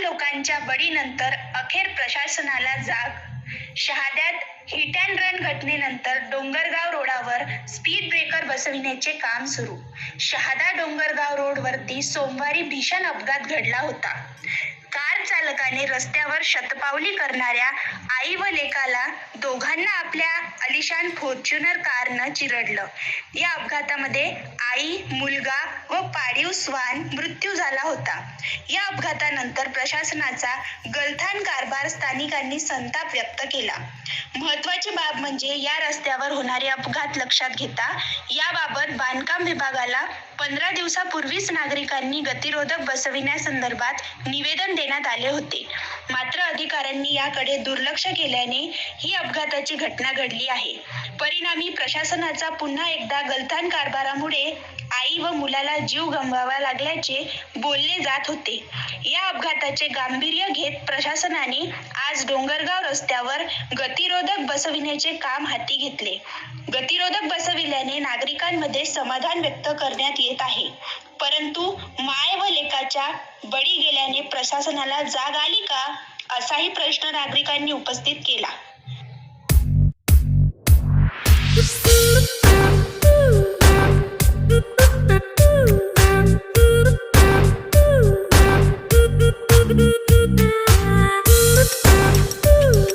लोकांच्या बळीनंतर अखेर प्रशासनाला जाग. शहाद्यात हिट अँड रन घटनेनंतर डोंगरगाव रोडावर स्पीड ब्रेकर बसविण्याचे काम सुरू. शहादा डोंगरगाव रोडवरती सोमवारी भीषण अपघात घडला होता. कार चालकाने रस्त्यावर शतपावली करणाऱ्या आई व लेकाला दोघांना आपल्या अलिशान फॉर्च्युनर कारनं चिरडलं. या अपघातामध्ये आई मुलगा व स्वान मृत्यू झाला होता. या अपघातानंतर प्रशासनाचा गलथान कारभार स्थानिकांनी संताप व्यक्त केला. महत्वाची बाब म्हणजे या रस्त्यावर होणारे अपघात लक्षात घेता याबाबत बांधकाम विभागाला पंधरा दिवसापूर्वीच नागरिकांनी गतिरोधक बसविण्यासंदर्भात निवेदन देण्यात आले होते. मात्र अधिकाऱ्यांनी याकडे दुर्लक्ष केल्याने ही अपघाताची घटना घडली आहे. परिणामी प्रशासनाचा पुन्हा एकदा गलथान कारभारामुळे व मुलाला जीव गमवावा लागल्याचे बोलले जात होते. या अपघाताचे गांभीर्य घेत प्रशासनाने आज डोंगरगाव रस्त्यावर गतिरोधक बसविण्याचे काम हाती घेतले. गतिरोधक बसविल्याने नागरिकांमध्ये समाधान व्यक्त करण्यात येत आहे. परंतु माय व लेकाच्या बळी गेल्याने प्रशासनाला जाग आली का? असाही प्रश्न नागरिकांनी उपस्थित केला. now.